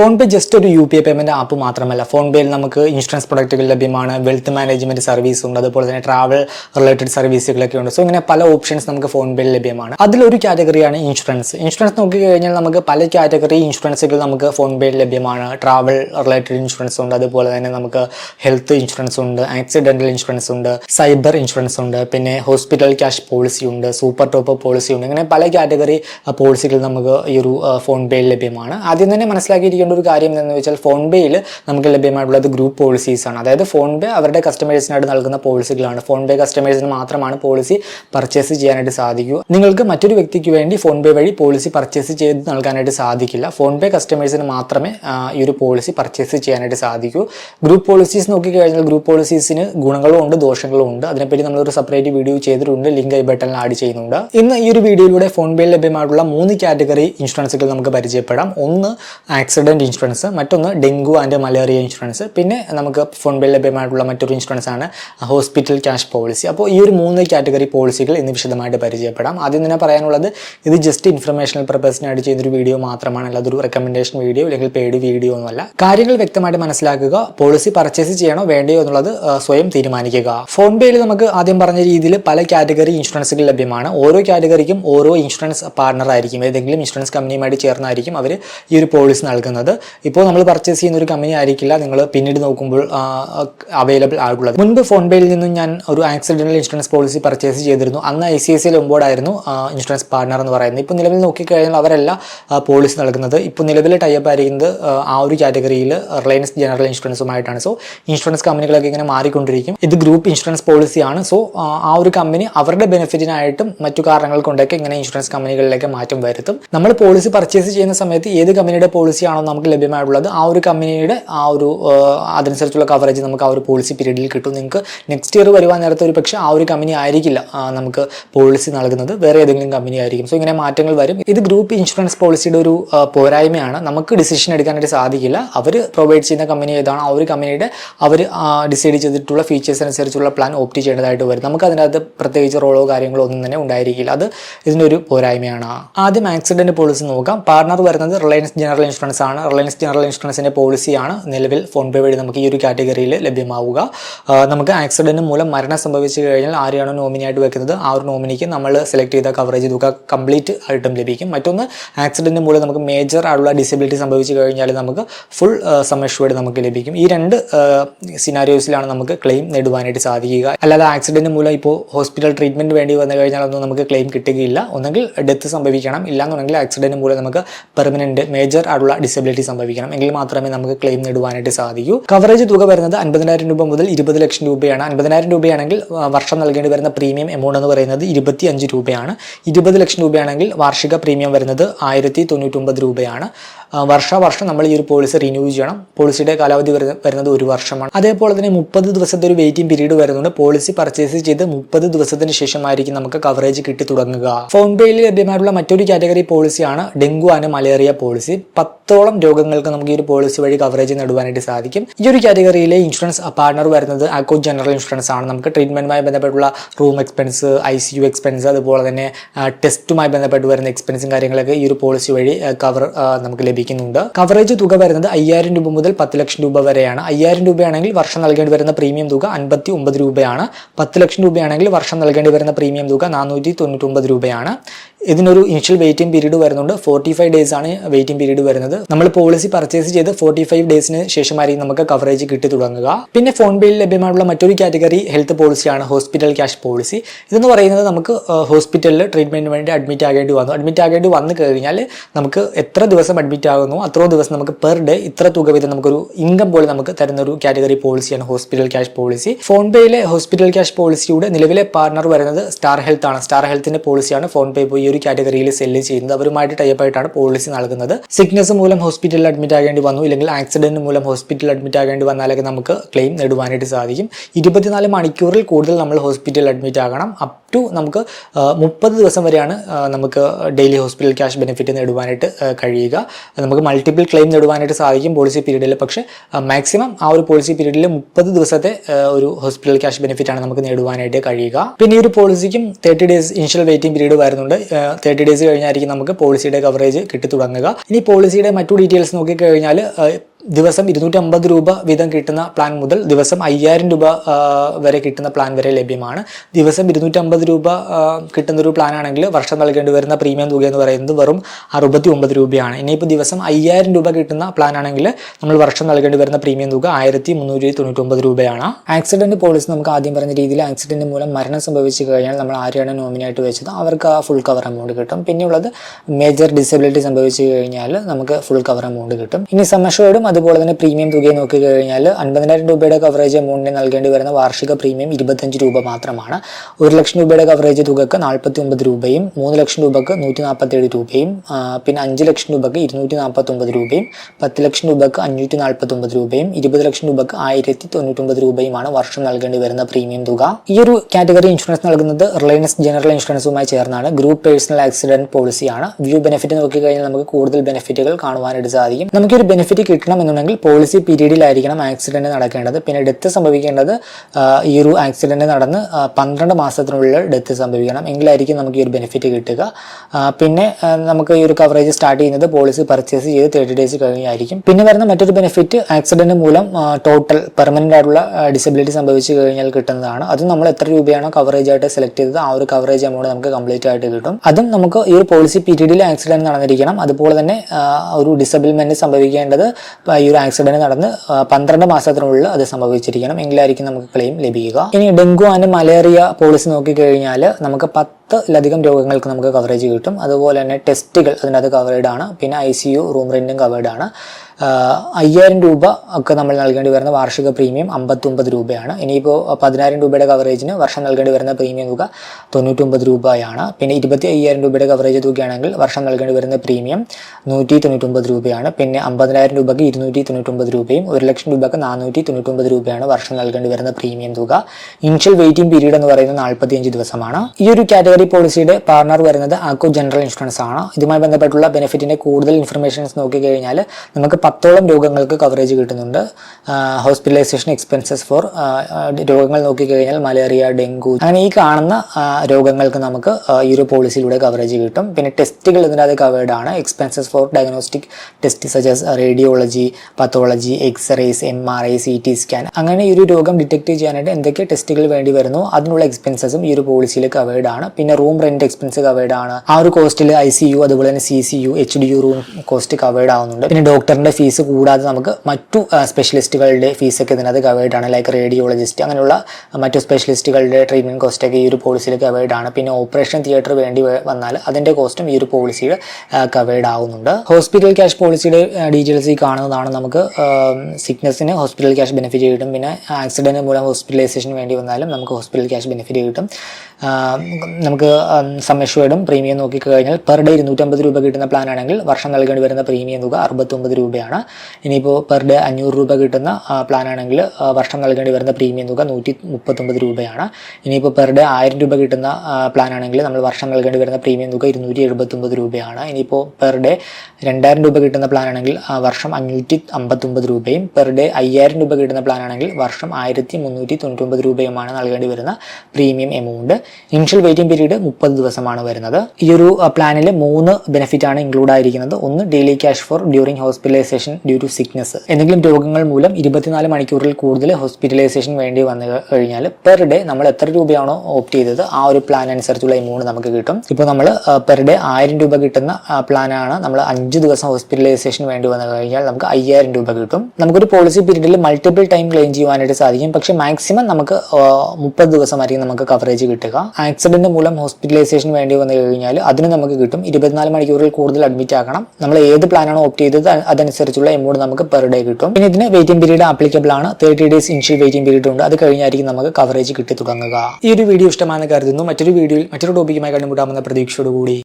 Phone പേ just ഒരു U P I payment app മാത്രമല്ല. ഫോൺ പേയിൽ നമുക്ക് ഇൻഷുറൻസ് പ്രൊഡക്റ്റുകൾ ലഭ്യമാണ്. വെൽത്ത് മാനേജ്മെന്റ് സർവീസ് ഉണ്ട്. അതുപോലെ തന്നെ ട്രാവൽ റിലേറ്റഡ് സർവീസുകളൊക്കെ ഉണ്ട്. സോ ഇങ്ങനെ പല ഓപ്ഷൻസ് നമുക്ക് ഫോൺ പേയിൽ ലഭ്യമാണ്. അതിലൊരു കാറ്റഗറിയാണ് ഇൻഷുറൻസ് ഇൻഷുറൻസ് നോക്കി കഴിഞ്ഞാൽ നമുക്ക് പല കാറ്റഗറി ഇൻഷുറൻസുകൾ നമുക്ക് ഫോൺ പേയിൽ ലഭ്യമാണ്. ട്രാവൽ റിലേറ്റഡ് ഇൻഷുറൻസ് ഉണ്ട്. അതുപോലെ തന്നെ നമുക്ക് ഹെൽത്ത് ഇൻഷുറൻസ് ഉണ്ട്. ആക്സിഡന്റൽ ഇൻഷുറൻസ് ഉണ്ട്. സൈബർ ഇൻഷുറൻസ് ഉണ്ട്. പിന്നെ ഹോസ്പിറ്റൽ ക്യാഷ് പോളിസി ഉണ്ട്. സൂപ്പർ ടോപ്പ് പോളിസി ഉണ്ട്. ഇങ്ങനെ പല കാറ്റഗറി പോളിസികൾ നമുക്ക് ഈ ഒരു ഫോൺ പേയിൽ ലഭ്യമാണ്. ആദ്യം തന്നെ മനസ്സിലാക്കിയിരിക്കേണ്ട ഒരു കാര്യം എന്താണെന്ന് വെച്ചാൽ ഫോൺ പേയിൽ നമുക്ക് ലഭ്യമായിട്ടുള്ളത് ഗ്രൂപ്പ് പോളിസീസ് ആണ്. അതായത് ഫോൺ പേ അവരുടെ കസ്റ്റമേഴ്സിനായിട്ട് നൽകുന്ന പോളിസികളാണ് ഫോൺ പേ കസ്റ്റമേഴ്സിന് മാത്രമാണ് പോളിസി പർച്ചേസ് ചെയ്യാനായിട്ട് സാധിക്കൂ. നിങ്ങൾക്ക് മറ്റൊരു വ്യക്തിക്ക് വേണ്ടി ഫോൺ പേ വഴി പോളിസി പർച്ചേസ് ചെയ്ത് നൽകാനായിട്ട് സാധിക്കില്ല. ഫോൺ പേ കസ്റ്റമേഴ്സിന് മാത്രമേ ഈ ഒരു പോളിസി പർച്ചേസ് ചെയ്യാനായിട്ട് സാധിക്കൂ. ഗ്രൂപ്പ് പോളിസീസ് നോക്കിക്കഴിഞ്ഞാൽ ഗ്രൂപ്പ് പോളിസീസിന് ഗുണങ്ങളും ഉണ്ട് ദോഷങ്ങളും ഉണ്ട്. അതിനെപ്പറ്റി നമ്മളൊരു സെപ്പറേറ്റ് വീഡിയോ ചെയ്തിട്ടുണ്ട്. ലിങ്ക് ഈ ബട്ടണിൽ ആഡ് ചെയ്യുന്നുണ്ട്. ഇന്ന് ഈ ഒരു വീഡിയോയിലൂടെ ഫോൺ പേയിൽ ലഭ്യമായിട്ടുള്ള മൂന്ന് കാറ്റഗറി ഇൻഷുറൻസുകൾ നമുക്ക് പരിചയപ്പെടാം. ഒന്ന് ആക്സിഡന്റ് ഇൻഷുറൻസ് മറ്റൊന്ന് ഡെങ്കു ആൻഡ് മലേറിയ ഇൻഷുറൻസ് പിന്നെ നമുക്ക് ഫോൺ ബിൽ ലഭ്യമായിട്ടുള്ള മറ്റൊരു ഇൻഷുറൻസ് ആണ് ഹോസ്പിറ്റൽ ക്യാഷ് പോളിസി അപ്പോൾ ഈ ഒരു മൂന്ന് കാറ്റഗറി പോളിസികൾ ഇന്ന് വിശദമായിട്ട് പരിചയപ്പെടാം. ആദ്യം തന്നെ പറയാനുള്ളത് ഇത് ജസ്റ്റ് ഇൻഫർമേഷണൽ പർപ്പസിനായിട്ട് ചെയ്യുന്നൊരു വീഡിയോ മാത്രമാണ് അല്ലാതെ ഒരു റെക്കമെൻഡേഷൻ വീഡിയോ അല്ലെങ്കിൽ പെയ്ഡ് വീഡിയോ ഒന്നുമല്ല. കാര്യങ്ങൾ വ്യക്തമായിട്ട് മനസ്സിലാക്കുക പോളിസി പർച്ചേസ് ചെയ്യണോ വേണ്ടയോ എന്നുള്ളത് സ്വയം തീരുമാനിക്കുക. ഫോൺ പേയിൽ നമുക്ക് ആദ്യം പറഞ്ഞ രീതിയിൽ പല കാറ്റഗറി ഇൻഷുറൻസുകൾ ലഭ്യമാണ്. ഓരോ കാറ്റഗറിക്കും ഓരോ ഇൻഷുറൻസ് പാർട്ണർ ആയിരിക്കും. ഏതെങ്കിലും ഇൻഷുറൻസ് കമ്പനിയുമായിട്ട് ചേർന്നായിരിക്കും അവർ ഈ ഒരു പോളിസി നൽകുന്നത്. ഇപ്പോൾ നമ്മൾ പർച്ചേസ് ചെയ്യുന്ന ഒരു കമ്പനി ആയിരിക്കില്ല. നിങ്ങൾ പിന്നീട് നോക്കുമ്പോൾ അവൈലബിൾ ആയിട്ടുള്ളത് മുൻപ് ഫോൺ പേയിൽ നിന്നും ഞാൻ ഒരു ആക്സിഡന്റൽ ഇൻഷുറൻസ് പോളിസി പർച്ചേസ് ചെയ്തിരുന്നു. അന്ന് ഐ സി ഐ സിയിൽ ഒമ്പോടായിരുന്നു ഇൻഷുറൻസ് പാർട്ണർ എന്ന് പറയുന്നത്. ഇപ്പോൾ നിലവിൽ നോക്കിക്കഴിഞ്ഞാൽ അവരല്ല പോളിസി നൽകുന്നത്. ഇപ്പോൾ നിലവിൽ ടൈപ്പ് ആയിരിക്കുന്നത് ആ ഒരു കാറ്റഗറിയിൽ റിലയൻസ് ജനറൽ ഇൻഷുറൻസുമായിട്ടാണ് സോ ഇൻഷുറൻസ് കമ്പനികളൊക്കെ ഇങ്ങനെ മാറിക്കൊണ്ടിരിക്കും. ഇത് ഗ്രൂപ്പ് ഇൻഷുറൻസ് പോളിസിയാണ് സോ ആ ഒരു കമ്പനി അവരുടെ ബെനിഫിറ്റിനായിട്ടും മറ്റു കാരണങ്ങൾ കൊണ്ടൊക്കെ ഇങ്ങനെ ഇൻഷുറൻസ് കമ്പനികളിലേക്ക് മാറ്റം വരുത്തും. നമ്മൾ പോളിസി പർച്ചേസ് ചെയ്യുന്ന സമയത്ത് ഏത് കമ്പനിയുടെ പോളിസിയാണോ നമുക്ക് ലഭ്യമായിട്ടുള്ളത് ആ ഒരു കമ്പനിയുടെ ആ ഒരു അതനുസരിച്ചുള്ള കവറേജ് നമുക്ക് ആ ഒരു പോളിസി പീരീഡിൽ കിട്ടും. നിങ്ങൾക്ക് നെക്സ്റ്റ് ഇയർ വരുവാൻ നേരത്തെ ഒരു പക്ഷേ ആ ഒരു കമ്പനി ആയിരിക്കില്ല നമുക്ക് പോളിസി നൽകുന്നത്. വേറെ ഏതെങ്കിലും കമ്പനി ആയിരിക്കും. സോ ഇങ്ങനെ മാറ്റങ്ങൾ വരും. ഇത് ഗ്രൂപ്പ് ഇൻഷുറൻസ് പോളിസിയുടെ ഒരു പോരായ്മയാണ്. നമുക്ക് ഡിസിഷൻ എടുക്കാനായിട്ട് സാധിക്കില്ല. അവർ പ്രൊവൈഡ് ചെയ്യുന്ന കമ്പനി ഏതാണ് ആ ഒരു കമ്പനിയുടെ അവർ ഡിസൈഡ് ചെയ്തിട്ടുള്ള ഫീച്ചേഴ്സ് അനുസരിച്ചുള്ള പ്ലാൻ ഓപ്റ്റ് ചെയ്യേണ്ടതായിട്ട് വരും. നമുക്ക് അതിനകത്ത് പ്രത്യേകിച്ച് റോളോ കാര്യങ്ങളോ ഒന്നും തന്നെ ഉണ്ടായിരിക്കില്ല. അത് ഇതിന്റെ ഒരു പോരായ്മയാണ്. ആദ്യം ആക്സിഡന്റ് പോളിസി നോക്കാം. പാർട്ണർ വരുന്നത് റിലയൻസ് ജനറൽ ഇൻഷുറൻസ് ആണ്. റിലയൻസ് ജനറൽ ഇൻഷുറൻസിന്റെ പോളിസിയാണ് നിലവിൽ ഫോൺ പേ വഴി നമുക്ക് ഈ ഒരു കാറ്റഗറിയിൽ ലഭ്യമാവുക. നമുക്ക് ആക്സിഡന്റ് മൂലം മരണം സംഭവിച്ചു കഴിഞ്ഞാൽ ആരെയാണോ നോമിനി ആയിട്ട് വെക്കുന്നത്? ആ ഒരു നോമിനിക്ക് നമ്മൾ സെലക്ട് ചെയ്ത കവറേജ് തുക കംപ്ലീറ്റ് ആയിട്ടും ലഭിക്കും. മറ്റൊന്ന് ആക്സിഡന്റ് മൂലം നമുക്ക് മേജർ ആയിട്ടുള്ള ഡിസബിലിറ്റി സംഭവിച്ചു കഴിഞ്ഞാൽ നമുക്ക് ഫുൾ സം നമുക്ക് ലഭിക്കും. ഈ രണ്ട് സിനാരിയോസിലാണ് നമുക്ക് ക്ലെയിം നേടുവാനായിട്ട് സാധിക്കുക. അല്ലാതെ ആക്സിഡന്റ് മൂലം ഇപ്പോൾ ഹോസ്പിറ്റൽ ട്രീറ്റ്മെന്റ് വേണ്ടി വന്നു കഴിഞ്ഞാൽ ഒന്നും നമുക്ക് ക്ലെയിം കിട്ടുകയില്ല. ഒന്നെങ്കിൽ ഡെത്ത് സംഭവിക്കണം. ഇല്ലാന്നുണ്ടെങ്കിൽ ആക്സിഡന്റ് മൂലം നമുക്ക് പെർമനന്റ് മേജർ ആയിട്ടുള്ള ഡിസബിലിറ്റി സംഭവിക്കണം. എങ്കിൽ മാത്രമേ നമുക്ക് ക്ലെയിം നേടുവാനായിട്ട് സാധിക്കൂ. കവറേജ് തുക വരുന്നത് അൻപതിനായിരം രൂപ മുതൽ ഇരുപത് ലക്ഷം രൂപയാണ്. അൻപതിനായിരം രൂപയാണെങ്കിൽ വർഷം നൽകേണ്ടി വരുന്ന പ്രീമിയം എമൗണ്ട് എന്ന് പറയുന്നത് ഇരുപത്തി അഞ്ച് രൂപയാണ്. ഇരുപത് ലക്ഷം രൂപയാണെങ്കിൽ വാർഷിക പ്രീമിയം വരുന്നത് ആയിരത്തി തൊണ്ണൂറ്റൊമ്പത് രൂപയാണ്. വർഷാവർഷം നമ്മൾ ഈ ഒരു പോളിസി റിന്യൂ ചെയ്യണം. പോളിസിയുടെ കാലാവധി വരുന്ന- വരുന്നത് ഒരു വർഷമാണ്. അതേപോലെ തന്നെ മുപ്പത് ദിവസത്തെ ഒരു വെയിറ്റിംഗ് പീരീഡ് വരുന്നുണ്ട്. പോളിസി പർച്ചേസ് ചെയ്ത് മുപ്പത് ദിവസത്തിന് ശേഷമായിരിക്കും നമുക്ക് കവറേജ് കിട്ടി തുടങ്ങുക. ഫോൺ പേയിൽ ലഭ്യമായിട്ടുള്ള മറ്റൊരു കാറ്റഗറി പോളിസിയാണ് ഡെങ്കു ആൻഡ് മലേറിയ പോളിസി പത്തോളം രോഗങ്ങൾക്ക് നമുക്ക് ഈ ഒരു പോളിസി വഴി കവറേജ് നേടുവാനായിട്ട് സാധിക്കും. ഈ ഒരു കാറ്റഗറിയിലെ ഇൻഷുറൻസ് പാർട്ണർ വരുന്നത് ആക്കോ ജനറൽ ഇൻഷുറൻസ് ആണ്. നമുക്ക് ട്രീറ്റ്മെന്റുമായി ബന്ധപ്പെട്ടുള്ള room expense I C U expense അതുപോലെ തന്നെ ടെസ്റ്റുമായി ബന്ധപ്പെട്ട് വരുന്ന എക്സ്പെൻസും കാര്യങ്ങളൊക്കെ ഈ ഒരു പോളിസി വഴി കവർ നമുക്ക് ലഭിക്കുന്നുണ്ട് കവറേജ് തുക വരുന്നത് അയ്യായിരം രൂപ മുതൽ പത്ത് ലക്ഷം രൂപ വരെയാണ്. അയ്യായിരം രൂപയാണെങ്കിൽ വർഷം നൽകേണ്ടി വരുന്ന പ്രീമിയം തുക അൻപത്തി ഒമ്പത് രൂപയാണ്. പത്ത് ലക്ഷം രൂപയാണെങ്കിൽ വർഷം നൽകേണ്ടി വരുന്ന പ്രീമിയം തുക നാനൂറ്റി തൊണ്ണൂറ്റൊമ്പത് രൂപയാണ്. ഇതിനൊരു ഇനിഷ്യൽ വെയിറ്റിംഗ് പീരീഡ് വരുന്നുണ്ട്. ഫോർട്ടി ഫൈവ് ഡേയ്സ് ആണ് വെയിറ്റിംഗ് പീരീഡ് വരുന്നത്. നമ്മൾ പോളിസി പർച്ചേസ് ചെയ്ത് ഫോർട്ടി ഫൈവ് ഡേയ്സിന് ശേഷമായിരിക്കും നമുക്ക് കവറേജ് കിട്ടി തുടങ്ങുക. പിന്നെ ഫോൺ പേയിൽ ലഭ്യമായിട്ടുള്ള മറ്റൊരു കാറ്റഗറി ഹെൽത്ത് പോളിസിയാണ് ഹോസ്പിറ്റൽ ക്യാഷ് പോളിസി ഇതെന്ന് പറയുന്നത് നമുക്ക് ഹോസ്പിറ്റലിൽ ട്രീറ്റ്മെന്റിന് വേണ്ടി അഡ്മിറ്റ് ആകേണ്ടി വന്നു. അഡ്മിറ്റ് ആകേണ്ടി വന്നു കഴിഞ്ഞാൽ നമുക്ക് എത്ര ദിവസം അഡ്മിറ്റ് ആകുന്നു. അത്രയും ദിവസം നമുക്ക് പെർ ഡേ ഇത്ര തുക വീതം നമുക്കൊരു ഇൻകം പോലെ നമുക്ക് തരുന്ന ഒരു കാറ്റഗറി പോളിസിയാണ് ഹോസ്പിറ്റൽ ക്യാഷ് പോളിസി ഫോൺ പേയിലെ ഹോസ്പിറ്റൽ ക്യാഷ് പോളിസിയുടെ നിലവിലെ പാർട്ണർ വരുന്നത് സ്റ്റാർ ഹെൽത്ത് ആണ്. സ്റ്റാർ ഹെൽത്തിന്റെ പോളിസിയാണ് ഫോൺ പേ പോയി ഈ ഒരു കാറ്റഗറിയിൽ സെല്ല് ചെയ്യുന്നത്. അവരുമായിട്ട് ടൈപ്പ് ആയിട്ടാണ് പോളിസി നൽകുന്നത്. സിക്നസ് മൂലം ഹോസ്പിറ്റലിൽ അഡ്മിറ്റ് ആകേണ്ടി വന്നു. ഇല്ലെങ്കിൽ ആക്സിഡന്റ് മൂലം ഹോസ്പിറ്റലിൽ അഡ്മിറ്റ് ആകേണ്ടി വന്നാലൊക്കെ നമുക്ക് ക്ലെയിം നേടുവാനായിട്ട് സാധിക്കും. ഇരുപത്തിനാല് മണിക്കൂറിൽ കൂടുതൽ നമ്മൾ ഹോസ്പിറ്റലിൽ അഡ്മിറ്റ് ആകണം. അപ് ടു നമുക്ക് മുപ്പത് ദിവസം വരെയാണ് നമുക്ക് ഡെയിലി ഹോസ്പിറ്റൽ ക്യാഷ് ബെനിഫിറ്റ് നേടുവാനായിട്ട് കഴിയുക. നമുക്ക് മൾട്ടിപ്പിൾ ക്ലെയിം നേടുവാനായിട്ട് സാധിക്കും പോളിസി പീരീഡിൽ പക്ഷേ മാക്സിമം ആ ഒരു പോളിസി പീരീഡിൽ മുപ്പത് ദിവസത്തെ ഒരു ഹോസ്പിറ്റൽ ക്യാഷ് ബെനിഫിറ്റ് ആണ് നമുക്ക് നേടുവാനായിട്ട് കഴിയുക. പിന്നെ ഈ ഒരു പോളിസിക്കും thirty days initial waiting period വരുന്നുണ്ട്. തേർട്ടി ഡേയ്സ് കഴിഞ്ഞായിരിക്കും നമുക്ക് പോളിസിയുടെ കവറേജ് കിട്ടി തുടങ്ങുക ഇനി പോളിസിയുടെ മറ്റു ഡീറ്റെയിൽസ് നോക്കിക്കഴിഞ്ഞാൽ ദിവസം ഇരുന്നൂറ്റി അമ്പത് രൂപ വീതം കിട്ടുന്ന പ്ലാൻ മുതൽ ദിവസം അയ്യായിരം രൂപ വരെ കിട്ടുന്ന പ്ലാൻ വരെ ലഭ്യമാണ്. ദിവസം ഇരുന്നൂറ്റി അമ്പത് രൂപ കിട്ടുന്ന ഒരു പ്ലാൻ ആണെങ്കിൽ വർഷം നൽകേണ്ടി വരുന്ന പ്രീമിയം തുക എന്ന് പറയുന്നത് വെറും അറുപത്തി ഒമ്പത് രൂപയാണ്. ഇനിയിപ്പോൾ ദിവസം അയ്യായിരം രൂപ കിട്ടുന്ന പ്ലാൻ ആണെങ്കിൽ നമ്മൾ വർഷം നൽകേണ്ടി വരുന്ന പ്രീമിയം തുക ആയിരത്തി മുന്നൂറ്റി തൊണ്ണൂറ്റി ഒമ്പത് രൂപയാണ്. ആക്സിഡന്റ് പോളിസി നമുക്ക് ആദ്യം പറഞ്ഞ രീതിയിൽ ആക്സിഡന്റ് മൂലം മരണം സംഭവിച്ചു കഴിഞ്ഞാൽ നമ്മൾ ആരെയാണ് നോമിനായിട്ട് വെച്ചത്? അവർക്ക് ആ ഫുൾ കവർ എമൗണ്ട് കിട്ടും. പിന്നെയുള്ളത് മേജർ ഡിസബിലിറ്റി സംഭവിച്ചു കഴിഞ്ഞാൽ നമുക്ക് ഫുൾ കവർ എമൗണ്ട് കിട്ടും. ഇനി സമ്മഷോർഡും അതുപോലെ തന്നെ പ്രീമിയം തുകയെ നോക്കി കഴിഞ്ഞാൽ അൻപതിനായിരം രൂപയുടെ കവറേജ് എമൗണ്ടിന് നൽകേണ്ടി വരുന്ന വാർഷിക പ്രീമിയം ഇരുപത്തഞ്ച് രൂപ മാത്രമാണ്. ഒരു ലക്ഷം രൂപയുടെ കവറേജ് തുകക്ക് നാൽപ്പത്തി ഒമ്പത് രൂപയും മൂന്ന് ലക്ഷം രൂപക്ക് നൂറ്റി രൂപയും പിന്നെ അഞ്ച് ലക്ഷം രൂപക്ക് ഇരുന്നൂറ്റി രൂപയും പത്ത് ലക്ഷം രൂപക്ക് അഞ്ഞൂറ്റി രൂപയും ഇരുപത് ലക്ഷം രൂപക്ക് ആയിരത്തി തൊണ്ണൂറ്റൊമ്പത് രൂപയുമാണ് വർഷം നൽകേണ്ടി വരുന്ന പ്രീമിയം തുക. ഈ ഒരു കാറ്റഗറി ഇൻഷുറൻസ് നൽകുന്നത് റിലയൻസ് ജനറൽ ഇൻഷുറൻസുമായി ചേർന്നാണ്. ഗ്രൂപ്പ് പേഴ്സണൽ ആക്സിഡന്റ് പോളിസിയാണ് വ്യൂ ബെനിഫിറ്റ് നോക്കി കഴിഞ്ഞാൽ നമുക്ക് കൂടുതൽ ബെനിഫിറ്റുകൾ കാണുവാനായിട്ട് സാധിക്കും. നമുക്ക് ഒരു ബെനിഫിറ്റ് കിട്ടണമെന്നുണ്ടെങ്കിൽ പോളിസി പീരീഡിലായിരിക്കണം ആക്സിഡന്റ് നടക്കേണ്ടത്. പിന്നെ ഡെത്ത് സംഭവിക്കേണ്ടത് ഈ ഒരു ആക്സിഡന്റ് നടന്ന് പന്ത്രണ്ട് മാസത്തിനുള്ളിൽ ഡെത്ത് സംഭവിക്കണം. എങ്കിലായിരിക്കും നമുക്ക് ഈ ഒരു ബെനിഫിറ്റ് കിട്ടുക. പിന്നെ നമുക്ക് ഈ ഒരു കവറേജ് സ്റ്റാർട്ട് ചെയ്യുന്നത് പോളിസി പർച്ചേസ് ചെയ്ത് തേർട്ടി ഡേയ്സ് കഴിഞ്ഞായിരിക്കും. പിന്നെ വരുന്ന മറ്റൊരു ബെനിഫിറ്റ് ആക്സിഡന്റ് മൂലം ടോട്ടൽ പെർമനന്റ് ആയിട്ടുള്ള ഡിസബിലിറ്റി സംഭവിച്ചു കഴിഞ്ഞാൽ കിട്ടുന്നതാണ്. അതും നമ്മൾ എത്ര രൂപയാണോ കവറേജ് ആയിട്ട് സെലക്ട് ചെയ്തത് ആ ഒരു കവറേജ് എമൗണ്ട് നമുക്ക് കംപ്ലീറ്റ് ആയിട്ട് കിട്ടും. അതും നമുക്ക് ഈ ഒരു പോളിസി പീരീഡിൽ ആക്സിഡന്റ് നടന്നിരിക്കണം. അതുപോലെ തന്നെ ഒരു ഡിസബിൾമെന്റ് സംഭവിക്കേണ്ടത് ഈ ഒരു ആക്സിഡന്റ് നടന്ന് പന്ത്രണ്ട് മാസത്തിനുള്ളിൽ അത് സംഭവിച്ചിരിക്കണം. എങ്കിലായിരിക്കും നമുക്ക് ക്ലെയിം ലഭിക്കുക. ഇനി ഡെങ്കു ആൻഡ് മലേറിയ പോളിസി നോക്കിക്കഴിഞ്ഞാൽ നമുക്ക് പത്തിലധികം രോഗങ്ങൾക്ക് നമുക്ക് കവറേജ് കിട്ടും. അതുപോലെ തന്നെ ടെസ്റ്റുകൾ അതിനകത്ത് കവേർഡ് ആണ്. പിന്നെ ഐ സി യു റൂം റെന്റും കവേർഡ് ആണ്. അയ്യായിരം രൂപ ഒക്കെ നമ്മൾ നൽകേണ്ടി വരുന്ന വാർഷിക പ്രീമിയം അമ്പത്തൊമ്പത് രൂപയാണ്. ഇനിയിപ്പോൾ പതിനായിരം രൂപയുടെ കവറേജിന് വർഷം നൽകേണ്ടി വരുന്ന പ്രീമിയം തുക തൊണ്ണൂറ്റൊമ്പത് രൂപയാണ്. പിന്നെ ഇരുപത്തി അയ്യായിരം രൂപയുടെ കവറേജ് തുകയാണെങ്കിൽ വർഷം നൽകേണ്ടി വരുന്ന പ്രീമിയം നൂറ്റി തൊണ്ണൂറ്റൊമ്പത് രൂപയാണ്. പിന്നെ അമ്പതിനായിരം രൂപയ്ക്ക് ഇരുന്നൂറ്റി തൊണ്ണൂറ്റൊമ്പത് രൂപയും ഒരു ലക്ഷം രൂപയ്ക്ക് നാനൂറ്റി തൊണ്ണൂറ്റൊമ്പത് രൂപയാണ് വർഷം നൽകേണ്ടി വരുന്ന പ്രീമിയം തുക. ഇനിഷ്യൽ വെയിറ്റിംഗ് പീരീഡ് എന്ന് പറയുന്നത് നാൽപ്പത്തിയഞ്ച് ദിവസമാണ്. ഈ ഒരു കാറ്റഗറി പോളിസിയുടെ പാർട്ണർ വരുന്നത് ആക്കോ ജനറൽ ഇൻഷുറൻസ് ആണ്. ഇതുമായി ബന്ധപ്പെട്ടുള്ള ബെനിഫിറ്റിന്റെ കൂടുതൽ ഇൻഫർമേഷൻസ് നോക്കിക്കഴിഞ്ഞാൽ നമുക്ക് പത്തോളം രോഗങ്ങൾക്ക് കവറേജ് കിട്ടുന്നുണ്ട്. ഹോസ്പിറ്റലൈസേഷൻ എക്സ്പെൻസസ് ഫോർ രോഗങ്ങൾ നോക്കിക്കഴിഞ്ഞാൽ മലേറിയ ഡെങ്കു അങ്ങനെ ഈ കാണുന്ന രോഗങ്ങൾക്ക് നമുക്ക് ഈ ഒരു പോളിസിയിലൂടെ കവറേജ് കിട്ടും. പിന്നെ ടെസ്റ്റുകൾ ഇതിനകത്ത് കവേർഡ് ആണ്. Expenses for diagnostic test such as radiology pathology x rays M R I C T scan അങ്ങനെ ഈ ഒരു രോഗം ഡിറ്റക്ട് ചെയ്യാനായിട്ട് എന്തൊക്കെ ടെസ്റ്റുകൾ വേണ്ടി വരുന്നു അതിനുള്ള എക്സ്പെൻസസും ഈ ഒരു പോളിസിയിൽ കവേർഡ് ആണ്. പിന്നെ റൂം റെന്റ് എക്സ്പെൻസ് കവേർഡ് ആണ്. ആ ഒരു കോസ്റ്റിൽ ഐ സി യു അതുപോലെ തന്നെ C C U H D U room cost covered ആവുന്നുണ്ട്. പിന്നെ ഡോക്ടറിന്റെ ഫീസ് കൂടാതെ നമുക്ക് മറ്റു സ്പെഷ്യലിസ്റ്റുകളുടെ ഫീസൊക്കെ ഇതിനകത്ത് കവേർഡ് ആണ്. ലൈക്ക് റേഡിയോളജിസ്റ്റ് അങ്ങനെയുള്ള മറ്റു സ്പെഷ്യലിസ്റ്റുകളുടെ ട്രീറ്റ്മെന്റ് കോസ്റ്റൊക്കെ ഈ ഒരു പോളിസിയിൽ കവേർഡ് ആണ്. പിന്നെ ഓപ്പറേഷൻ തിയേറ്റർ വേണ്ടി വന്നാൽ അതിന്റെ കോസ്റ്റും ഈ ഒരു പോളിസിയിൽ കവേർഡ് ആവുന്നുണ്ട്. ഹോസ്പിറ്റൽ ക്യാഷ് പോളിസിയുടെ ഡീറ്റെയിൽസ് ഈ കാണുന്നതാണ് നമുക്ക് സിക്നസിന് ഹോസ്പിറ്റൽ ക്യാഷ് ബെനിഫിറ്റ് കിട്ടും. പിന്നെ ആക്സിഡന്റ് മൂലം ഹോസ്പിറ്റലൈസേഷൻ വേണ്ടി വന്നാലും നമുക്ക് ഹോസ്പിറ്റൽ ക്യാഷ് ബെനിഫിറ്റ് കിട്ടും. നമുക്ക് സമ്മഷ്വേർഡും പ്രീമിയം നോക്കിക്കഴിഞ്ഞാൽ പെർ ഡേ ഇരുന്നൂറ്റമ്പത് രൂപ കിട്ടുന്ന പ്ലാൻ ആണെങ്കിൽ വർഷം നൽകേണ്ടി വരുന്ന പ്രീമിയം തുക അറുപത്തൊമ്പത് രൂപയാണ്. ഇനിയിപ്പോൾ പെർ ഡേ അഞ്ഞൂറ് രൂപ കിട്ടുന്ന പ്ലാൻ ആണെങ്കിൽ വർഷം നൽകേണ്ടി വരുന്ന പ്രീമിയം തുക നൂറ്റി മുപ്പത്തൊമ്പത് രൂപയാണ്. ഇനിയിപ്പോൾ പെർ ഡേ ആയിരം രൂപ കിട്ടുന്ന പ്ലാൻ ആണെങ്കിൽ നമ്മൾ വർഷം നൽകേണ്ടി വരുന്ന പ്രീമിയം തുക ഇരുന്നൂറ്റി എഴുപത്തൊമ്പത് രൂപയാണ്. ഇനിയിപ്പോൾ പെർ ഡേ രണ്ടായിരം രൂപ കിട്ടുന്ന പ്ലാൻ ആണെങ്കിൽ വർഷം അഞ്ഞൂറ്റി അമ്പത്തൊമ്പത് രൂപയും പെർ ഡേ അയ്യായിരം രൂപ കിട്ടുന്ന പ്ലാൻ ആണെങ്കിൽ വർഷം ആയിരത്തി മുന്നൂറ്റി തൊണ്ണൂറ്റൊമ്പത് രൂപയുമാണ് നൽകേണ്ടി വരുന്ന premium amount. Initial waiting period മുപ്പത് ദിവസമാണ് വരുന്നത്. ഈ ഒരു പ്ലാനിൽ മൂന്ന് ബെനിഫിറ്റ് ആണ് ഇൻക്ലൂഡ് ആയിരിക്കുന്നത്. ഒന്ന് daily cash for during hospitalisation due to sickness എന്തെങ്കിലും രോഗങ്ങൾ മൂലം ഇരുപത്തിനാല് മണിക്കൂറിൽ കൂടുതൽ ഹോസ്പിറ്റലൈസേഷൻ വേണ്ടി വന്നു കഴിഞ്ഞാൽ പെർ ഡേ നമ്മൾ എത്ര രൂപയാണോ ഓപ്റ്റ് ചെയ്തത് ആ ഒരു പ്ലാൻ അനുസരിച്ചുള്ള എമൗണ്ട് നമുക്ക് കിട്ടും. ഇപ്പോൾ നമ്മൾ പെർ ഡേ ആയിരം രൂപ കിട്ടുന്ന പ്ലാനാണ് നമ്മൾ അഞ്ച് ദിവസം ഹോസ്പിറ്റലൈസേഷൻ വേണ്ടി വന്നു കഴിഞ്ഞാൽ നമുക്ക് അയ്യായിരം രൂപ കിട്ടും. നമുക്കൊരു പോളിസി പീരീഡിൽ മൾട്ടിപ്പിൾ ടൈം ക്ലെയിം ചെയ്യുവാനായിട്ട് സാധിക്കും. പക്ഷേ മാക്സിമം നമുക്ക് മുപ്പത് ദിവസമായിരിക്കും നമുക്ക് കവറേജ് കിട്ടുക. ആക്സിഡന്റ് മൂലം ഹോസ്പിറ്റലൈസേഷൻ വേണ്ടി വന്നു കഴിഞ്ഞാൽ അതിന് നമുക്ക് കിട്ടും. ഇരുപത്തിനാല് മണിക്കൂറിൽ കൂടുതൽ അഡ്മിറ്റ് ആക്കണം. നമ്മൾ ഏത് പ്ലാനാണ് ഓപ്റ്റ് ചെയ്തത് അതനുസരിച്ചുള്ള എമൗണ്ട് നമുക്ക് പെർ ഡേ കിട്ടും. പിന്നെ ഇതിന് വെയിറ്റിംഗ് പീരീഡ് ആപ്ലിക്കബിൾ ആണ്. Thirty days initial waiting period ഉണ്ട്. അത് കഴിഞ്ഞായിരിക്കും നമുക്ക് കവറേജ് കിട്ടി തുടങ്ങുക. ഈ ഒരു വീഡിയോ ഇഷ്ടമാണെന്ന് കരുതുന്നു. മറ്റൊരു വീഡിയോയിൽ മറ്റൊരു ടോപ്പിക്കുമായി കണ്ടുമുട്ടാമെന്ന പ്രതീക്ഷയോടുകൂടി.